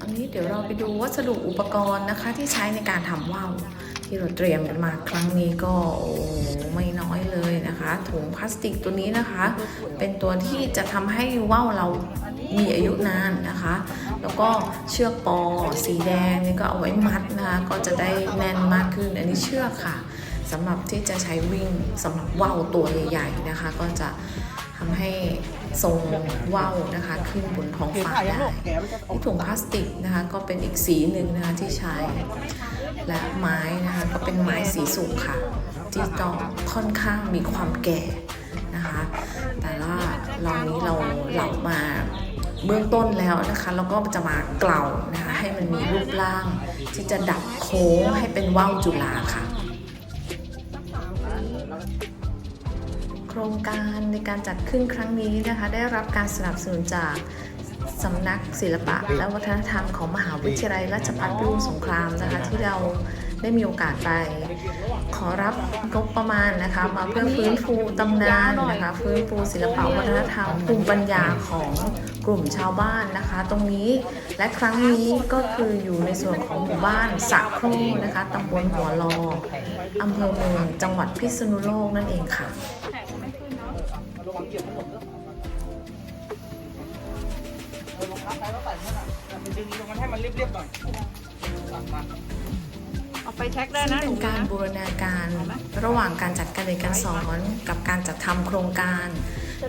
อันนี้เดี๋ยวเราไปดูวัสดุอุปกรณ์นะคะที่ใช้ในการทำว่าวที่เราเตรียมกันมาครั้งนี้ก็โอ้ไม่น้อยเลยนะคะ ถุงพลาสติกตัวนี้นะคะ เป็นตัวที่จะทำให้ว่าวเรามีอายุนานนะคะ แล้วก็เชือกปอสีแดงนี่ก็เอาไว้มัดนะคะ ก็จะได้แน่นมากขึ้น อันนี้เชือกค่ะ สำหรับที่จะใช้วิ่งสำหรับว่าวตัวใหญ่ๆนะคะ ก็จะทำให้ทรงว่าวนะคะ ขึ้นบนท้องฟ้าได้ที่ถุงพลาสติกนะคะ ก็เป็นอีกสีหนึ่งนะคะที่ใช้และไม้นะคะก็เป็นไม้สีสุกค่ะ ที่ต้องค่อนข้างมีความแก่นะคะ แต่ว่าเรานี้เราเหลามาเบื้องต้นแล้วนะคะแล้วก็จะมาเกลานะคะให้มันมีรูปร่างที่จะดับโค้งให้เป็นว่าวจุฬาค่ะ ครงการในการจัดขึ้นครั้งนี้นะคะ ได้รับการสนับสนุนจากสำนักศิลปะและวัฒนธรรมของมหาวิทยาลัยราชภัฏพิบูลสงครามนะคะ ที่เราได้มีโอกาสไป ขอรับงบประมาณนะคะ มาเพื่อฟื้นฟูตำนานนะคะฟื้นฟูศิลปะวัฒนธรรมภูมิปัญญาของกลุ่มชาวบ้านนะคะ ตรงนี้และครั้งนี้ก็คืออยู่ในส่วนของหมู่บ้านสะโครนะคะตำบลหัวลออำเภอเมืองจังหวัดพิษณุโลกนั่นเองค่ะ เรียบๆหน่อยสั่งมาเอาไปแท็กได้ซึ่งนะเป็นการบูรณาการระหว่างการจัดการเรียนการสอนกับการจัดทำโครงการ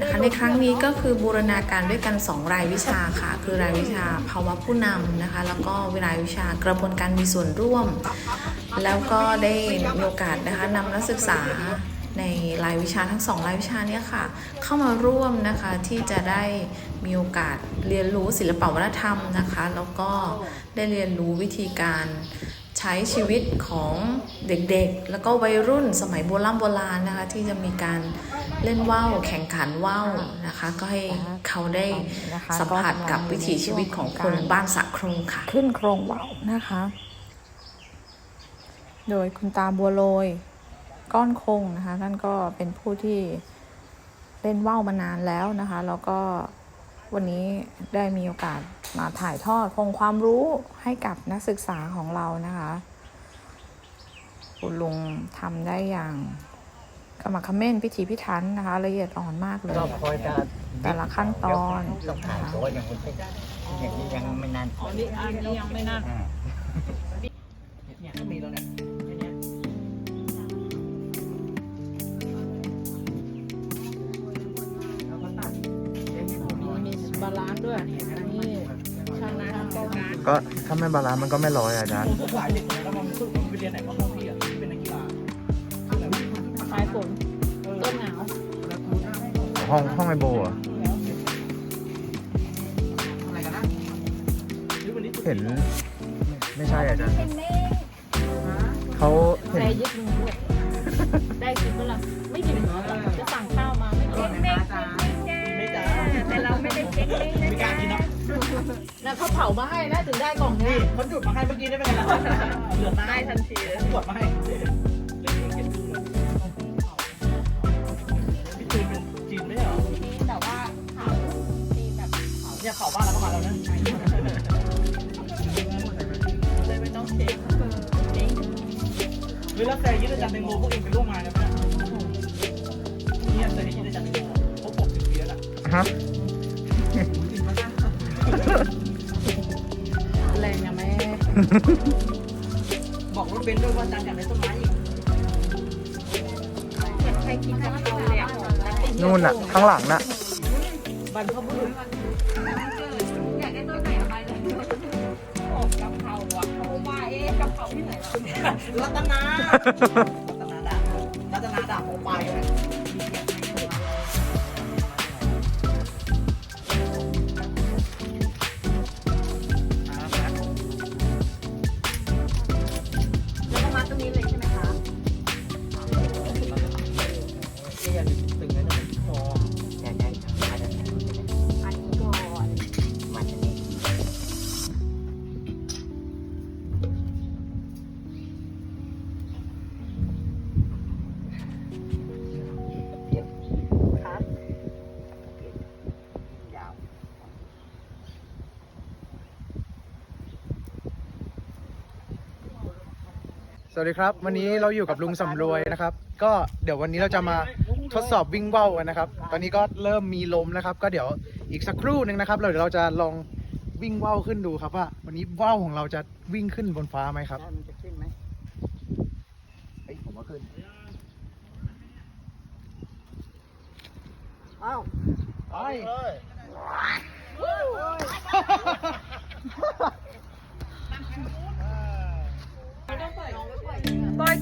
นะคะในครั้งนี้ก็คือบูรณาการด้วยกัน 2 รายวิชาค่ะ คือรายวิชาภาวะผู้นำนะคะ แล้วก็รายวิชากระบวนการมีส่วนร่วม แล้วก็ได้มีโอกาสนะคะนำนักศึกษาในรายวิชาทั้งสองรายวิชาเนี้ค่ะ เข้ามาร่วมนะคะที่จะได้มีโอกาสเรียนรู้ศิลปวัฒนธรรมนะคะ แล้วก็ ได้เรียนรู้วิธีการใช้ชีวิตของเด็กๆ แล้วก็วัยรุ่นสมัยโบราณโบราณนะคะ ที่จะมีการเล่นว่าวแข่งขันว่าวนะคะ ก็ให้เขาได้สัมผัสกับวิถีชีวิตของคนบ้านสักครงค่ะ ขึ้นโครงว่าวนะคะ โดยคุณตาบัวโรยก้อนคงนะคะท่านก็เป็นผู้ที่เล่นว่าวมานานแล้วนะคะ แล้วก็วันนี้ได้มีโอกาส มาถ่ายทอดคงความรู้ให้กับนักศึกษาของเรานะคะ คุณลุงทำได้อย่างขมักเขม้นพิถีพิถันนะคะ ละเอียดอ่อนมากเลยก็คอยจะแต่ละขั้นตอนต้องถ่ายตัวอย่างคนเป็นอย่างนี้ยังไม่นานอันนี้อันนี้ยังไม่นั่นอ่าเนี่ยก็มีแล้วเนี่ยอันเนี้ยมีบาลานซ์ด้วย ก็ก็ถ้าไม่บาลานซ์มันก็ไม่ลอยอะอาจารย์พวกหลายเด็กแล้วมันฝึกมันไปเรียนไหนมาห้องพี่อะเป็นนักกีฬาปลายฝนต้นหนาวห้องห้องไอโบอะอะไรกันนะหรือวันนี้เห็นไม่ใช่อาจารย์เขาเห็นแต่ยึดมือด้วยได้กินเมื่อไหร่ไม่กินเหรอจะสั่งข้าวมาไม่กินไม่จ้าไม่จ้าแต่เราไม่ได้เช็คไม่กล้ากินเนาะ นะเขาเผามาให้นะถึงได้กล่องเนี้ยเขาจุดมาให้เมื่อกี้ได้เป็นไงล่ะเหลือได้ทันทีเลยกดมาให้พี่จีนเป็นจีนไม่ใช่เหรอแต่ว่าเผาตีแบบเนี่ยเข่าบ้านเราก็มาแล้วนะเลยไม่ต้องเช็คหรือแล้วแต่ยึดอาจารย์แตงโมพวกเองไปร่วมงานกันไหมเนี่ยแต่ยึดอาจารย์แตงโมครบหกสิบปีแล้วฮะ บอกรถเบนซ์ด้วยว่าอาจารย์อยากได้ต้นไม้อีกใครกินกะเพราเลยอะนู่นอะข้างหลังน่ะ บรรพบุรุษอยากได้ตัวไหนเอาไปเลยกะเพราอะเขาว่าเอ๊ะกะเพราที่ไหนล่ะรัตนารัตนาดาบรัตนาดาบของไปเล วัสดีครับ วันนี้เราอยู่กับลุงสำรวยนะครับ ก็เดี๋ยววันนี้เราจะมาทดสอบวิ่งว่าวกันนะครับ ตอนนี้ก็เริ่มมีลมนะครับ ก็เดี๋ยวอีกสักครู่หนึ่งนะครับเราเดี๋ยวเราจะลองวิ่งว่าวขึ้นดูครับว่า วันนี้ว่าวของเราจะวิ่งขึ้นบนฟ้าไหมครับมันจะขึ้นไหมเฮ้ยผมว่าขึ้นอ้าวไป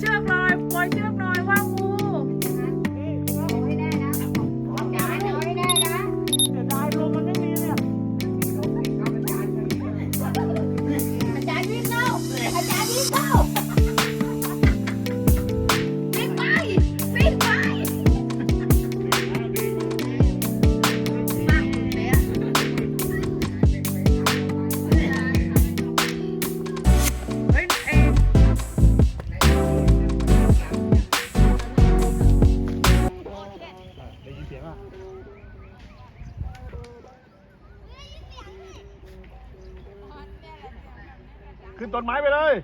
เล ขึ้นต้นไม้ไปเลย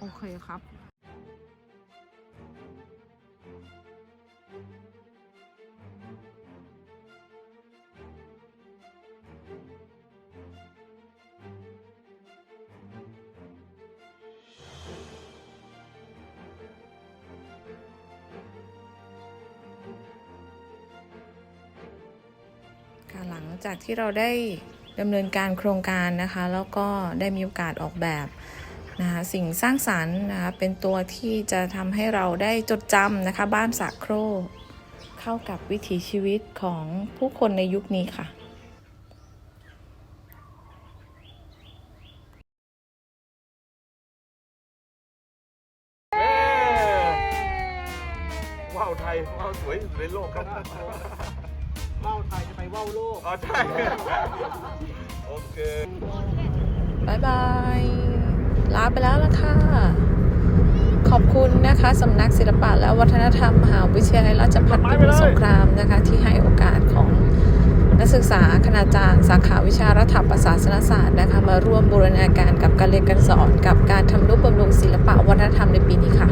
โอเคครับ จากที่เราได้ดำเนินการโครงการนะคะ แล้วก็ได้มีโอกาสออกแบบนะคะสิ่งสร้างสรรค์นะคะเป็นตัวที่จะทำให้เราได้จดจำนะคะ บ้านสักโครกเข้ากับวิถีชีวิตของผู้คนในยุคนี้ค่ะว้าวไทยว้าวสวยในโลกครับ โลก อ๋อ ใช่ โอเคบายบาย ลาไปแล้วละค่ะ ขอบคุณนะคะสำนักศิลปะและวัฒนธรรมมหาวิทยาลัยราชภัฏพิบูลสงครามนะคะ ที่ให้โอกาสของนักศึกษาคณาจารย์ สาขาวิชารัฐประศาสนศาสตร์นะคะ มาร่วมบูรณาการกับการเรียนการสอน กับการทำนุบำรุงศิลปะวัฒนธรรมในปีนี้ค่ะ